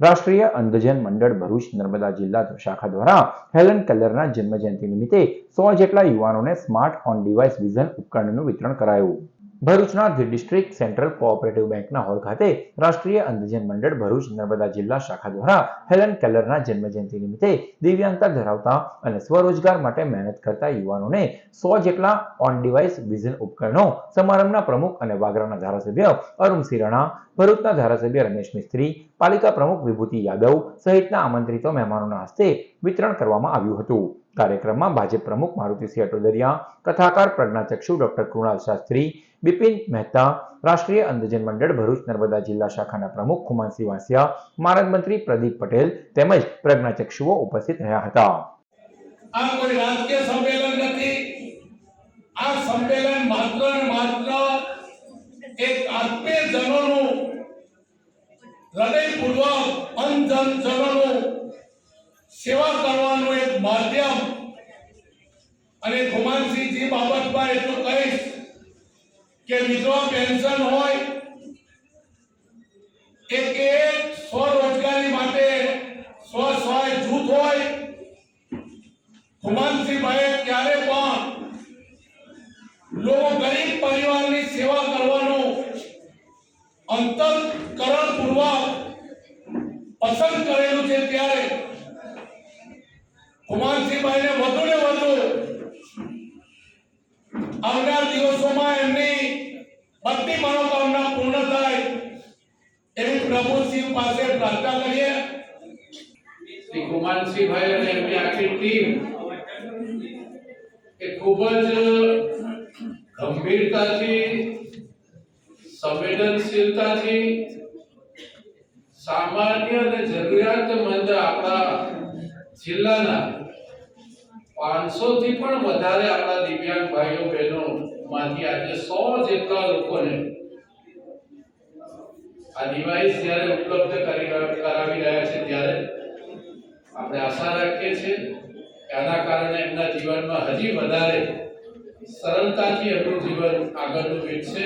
રાષ્ટ્રીય અંધજન મંડળ ભરૂચ, નર્મદા જિલ્લા શાખા દ્વારા હેલન કલરના જન્મજયંતિ નિમિત્તે સો જેટલા યુવાનોને સ્માર્ટ ઓન ડિવાઇસ વિઝન ઉપકરણનું વિતરણ કરાયું. ભરૂચના ધી ડિસ્ટ્રિક્ટ સેન્ટ્રલ કોઓપરેટિવ બેંકના હોલ ખાતે રાષ્ટ્રીય અંધજન મંડળ ભરૂચ નર્મદા જિલ્લા શાખા દ્વારા હેલન કેલરના જન્મજયંતિ નિમિત્તે દિવ્યાંગતા ધરાવતા અને સ્વરોજગાર માટે મહેનત કરતા યુવાનોને સો જેટલા ઓન ડિવાઇસ વિઝન ઉપકરણો, સમારંભના પ્રમુખ અને વાગરાના ધારાસભ્ય અરુણ સિરાણા, ભરૂચના ધારાસભ્ય રમેશ મિસ્ત્રી, પાલિકા પ્રમુખ વિભૂતિ યાદવ સહિતના આમંત્રિતો મહેમાનોના હસ્તે વિતરણ કરવામાં આવ્યું હતું. કાર્યક્રમમાં ભાજપ પ્રમુખ મારુતિસિંહ અટોદરિયા કથાકાર, પ્રજ્ઞાચક્ષુ ડોક્ટર કૃણાલ શાસ્ત્રી, બિપિન મહેતા, રાષ્ટ્રીય અંધજન મંડળ ભરૂચ નર્મદા જિલ્લા શાખાના પ્રમુખ ખુમાનસિંહ વાસિયા માનદ મંત્રી પ્રદીપ પટેલ તેમજ પ્રજ્ઞાચક્ષુઓ ઉપસ્થિત રહ્યા હતા. આ કોઈ રાજકીય સંમેલન નથી. આ સંમેલન માત્ર ને માત્ર એક આત્મીયજનોનું, હૃદયપૂર્વક અંધજનજનોનું સેવા કરવાનું એક માધ્યમ અને ખુમાનસિંહજી બાબતમાં એટલું કહીશ કે વિધવા પેન્શન હોય, એક એક સ્વરોજગારી માટે સ્વ સહાય જૂથ હોય હુમાનસિંહભાઈએ ક્યારે પણ લોકો ગરીબ પરિવારની સેવા કરવાનું અંતકરણ પૂર્વક પસંદ કરેલું છે ત્યારે કુમારસિંહભાઈને વધુ ને વધુ આવનાર દિવસોમાં એમની બધી મનોકામના પૂર્ણ થાય એવી પ્રભુ શિવ પાસે પ્રાર્થના કરીએ. શ્રી કુમારસિંહભાઈ અને એમની આખી ટીમ એ ખૂબ જ ગંભીરતાથી, સંવેદનશીલતાથી, સામાન્ય અને જરૂરિયાતમંદ આપણા જિલ્લાના પાંચસો થી પણ વધારે આપણા દિવ્યાંગ ભાઈઓ બહેનો માંથી આજે સો જેટલા લોકોને આ ડિવાઇસ જ્યારે ઉપલબ્ધ કરી કરાવી રહ્યા છે ત્યારે આપણે આશા રાખીએ છીએ કે આના કારણે એમના જીવનમાં હજી વધારે સરળતાથી એમનું જીવન આગળનું વીકશે